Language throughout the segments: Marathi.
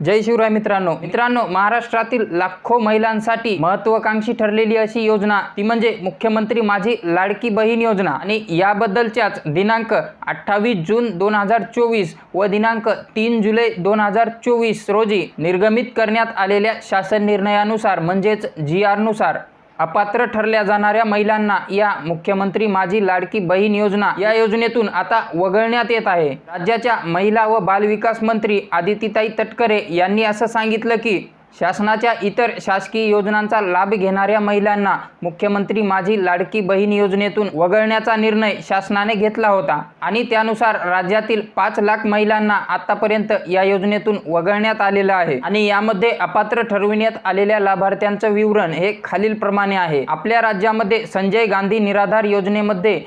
जय शिवराय मित्रांनो. मित्रांनो महाराष्ट्रातील लाखो महिलांसाठी महत्वाकांक्षी ठरलेली अशी योजना ती म्हणजे मुख्यमंत्री माझी लाडकी बहीण योजना. आणि याबद्दलच्याच दिनांक अठ्ठावीस जून दोन हजार चोवीस व दिनांक तीन जुलै दोन हजार चोवीस रोजी निर्गमित करण्यात आलेल्या शासन निर्णयानुसार म्हणजेच जी आरनुसार अपात्र ठरल्या जाणाऱ्या महिलांना या मुख्यमंत्री माझी लाडकी बहीण योजना या योजनेतून आता वगळण्यात येत आहे. राज्याच्या महिला व बालविकास मंत्री आदितीताई तटकरे यांनी असं सांगितलं की शासनाच्या इतर शासकीय योजनांचा लाभ घेणाऱ्या महिलांना मुख्यमंत्री माझी लाडकी बहीण योजनेतून वगळण्याचा निर्णय शासनाने घेतला होता. आणि त्यानुसार राज्यातील पाच लाख महिलांना आतापर्यंत या योजनेतून वगळण्यात आलेलं आहे. आणि यामध्ये अपात्र ठरविण्यात आलेल्या लाभार्थ्यांचं विवरण हे खालीलप्रमाणे आहे. आपल्या राज्यामध्ये संजय गांधी निराधार योजनेमध्ये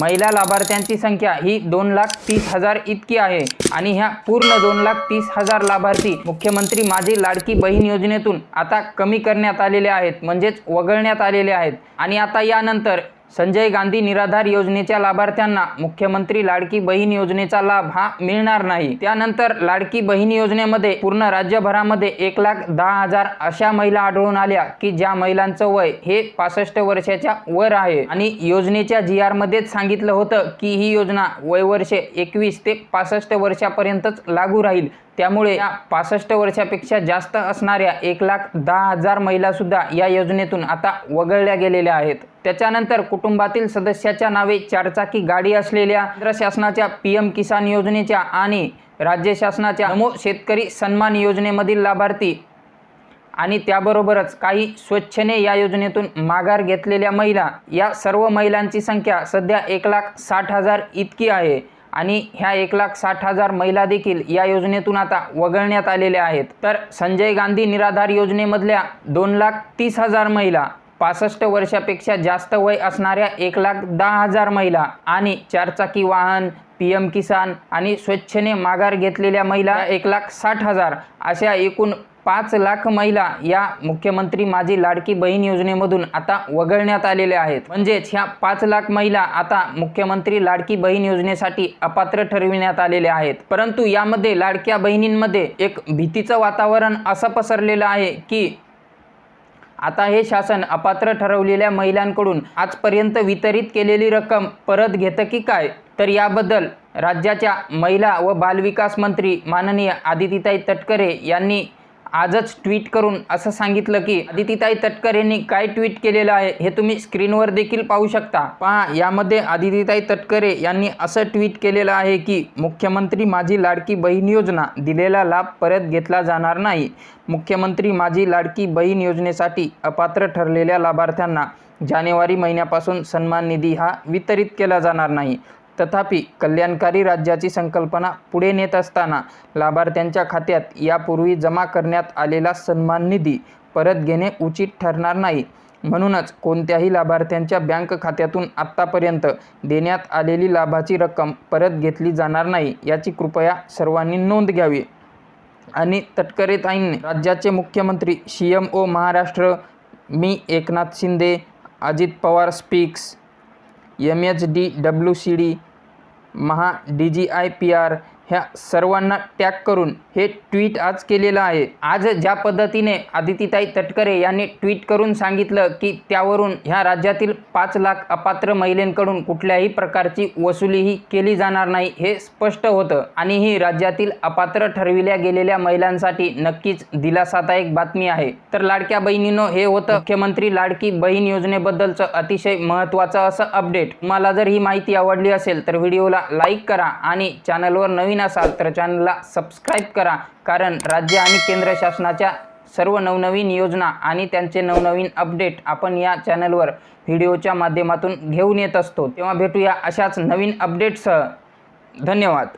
महिला लाभार्थ्यांची संख्या ही दोन लाख तीस हजार इतकी आहे. आणि ह्या पूर्ण दोन लाख तीस हजार लाभार्थी मुख्यमंत्री माझी लाडकी बहीण योजनेतून आता कमी करण्यात आलेले आहेत. म्हणजेच वगळण्यात आलेले आहेत. आणि आता यानंतर संजय गांधी निराधार योजनेच्या लाभार्थ्यांना मुख्यमंत्री लाडकी बहीण योजनेचा लाभ हा मिळणार नाही. त्यानंतर लाडकी बहीण योजनेमध्ये पूर्ण राज्यभरामध्ये एक लाख दहा हजार अशा महिला आढळून आल्या की ज्या महिलांचं वय हे पासष्ट वर्षाच्या वर आहे. आणि योजनेच्या जी आर मध्येच सांगितलं होतं की ही योजना वयवर्षे एकवीस ते पासष्ट वर्षापर्यंतच लागू राहील. त्यामुळे या पासष्ट वर्षापेक्षा जास्त असणाऱ्या एक लाख दहा हजार महिलासुद्धा या योजनेतून आता वगळल्या गेलेल्या आहेत. त्याच्यानंतर कुटुंबातील सदस्याच्या नावे चारचाकी गाडी असलेल्या केंद्र शासनाच्या पी एम किसान योजनेच्या आणि राज्य शासनाच्या नमो शेतकरी सन्मान योजनेमधील लाभार्थी आणि त्याबरोबरच काही स्वच्छने या योजनेतून माघार घेतलेल्या महिला या सर्व महिलांची संख्या सध्या एक लाख साठ हजार इतकी आहे. आणि ह्या एक लाख साठ हजार महिला देखील या योजनेतून आता वगळण्यात आलेल्या आहेत. तर संजय गांधी निराधार योजनेमधल्या दोन लाख तीस हजार महिला पासष्ट वर्षापेक्षा जास्त वय असणाऱ्या एक लाख दहा हजार महिला आणि चारचाकी वाहन पी एम किसान आणि स्वच्छने माघार घेतलेल्या महिला एक लाख साठ हजार अशा एकूण पाच लाख महिला या मुख्यमंत्री माझी लाडकी बहीण योजनेमधून आता वगळण्यात आलेल्या आहेत. म्हणजेच ह्या पाच लाख महिला आता मुख्यमंत्री लाडकी बहीण योजनेसाठी अपात्र ठरविण्यात आलेल्या आहेत. परंतु यामध्ये लाडक्या बहिणींमध्ये एक भीतीचं वातावरण असं पसरलेलं आहे की आता हे शासन अपात्र ठरवलेल्या महिलांकडून आजपर्यंत वितरित केलेली रक्कम परत घेतं की काय? तर याबद्दल राज्याच्या महिला व बालविकास मंत्री माननीय आदितीताई तटकरे यांनी आजच ट्विट करून असं सांगितलं की आदितीताई तटकरेंनी काय ट्विट केलेलं आहे हे तुम्ही स्क्रीनवर देखील पाहू शकता. पहा यामध्ये आदितीताई तटकरे यांनी असं ट्विट केलेलं आहे की मुख्यमंत्री माझी लाडकी बहीण योजना दिलेला लाभ परत घेतला जाणार नाही. मुख्यमंत्री माझी लाडकी बहीण योजनेसाठी अपात्र ठरलेल्या लाभार्थ्यांना जानेवारी महिन्यापासून सन्मान निधी हा वितरित केला जाणार नाही. तथापि कल्याणकारी राज्याची संकल्पना पुढे नेत असताना लाभार्थ्यांच्या खात्यात यापूर्वी जमा करण्यात आलेला सन्मान निधी परत घेणे उचित ठरणार नाही. म्हणूनच कोणत्याही लाभार्थ्यांच्या बँक खात्यातून आत्तापर्यंत देण्यात आलेली लाभाची रक्कम परत घेतली जाणार नाही याची कृपया सर्वांनी नोंद घ्यावी. आणि तटकरे ताईंनी राज्याचे मुख्यमंत्री C M O Maharashtra me Eknath Shinde Ajit Pawar speaks M H D W C D Maha D G I P R ह्या सर्वांना टॅग करून हे ट्विट आज केलेलं आहे. आज ज्या पद्धतीने आदितीताई तटकरे यांनी ट्विट करून सांगितलं की त्यावरून ह्या राज्यातील पाच लाख अपात्र महिलेंकडून कुठल्याही प्रकारची वसुलीही केली जाणार नाही हे स्पष्ट होतं. आणि ही राज्यातील अपात्र ठरविल्या गेलेल्या महिलांसाठी नक्कीच दिलासादायक बातमी आहे. तर लाडक्या बहिणीनो हे होतं मुख्यमंत्री लाडकी बहीण योजनेबद्दलचं अतिशय महत्त्वाचं असं अपडेट. तुम्हाला जर ही माहिती आवडली असेल तर व्हिडिओला लाईक करा आणि चॅनलवर नवीन नवीन असाल तर चॅनलला सबस्क्राईब करा. कारण राज्य आणि केंद्र शासनाच्या सर्व नवनवीन योजना आणि त्यांचे नवनवीन अपडेट आपण या चॅनलवर व्हिडिओच्या माध्यमातून घेऊन येत असतो. तेव्हा भेटूया अशाच नवीन अपडेट्ससह धन्यवाद.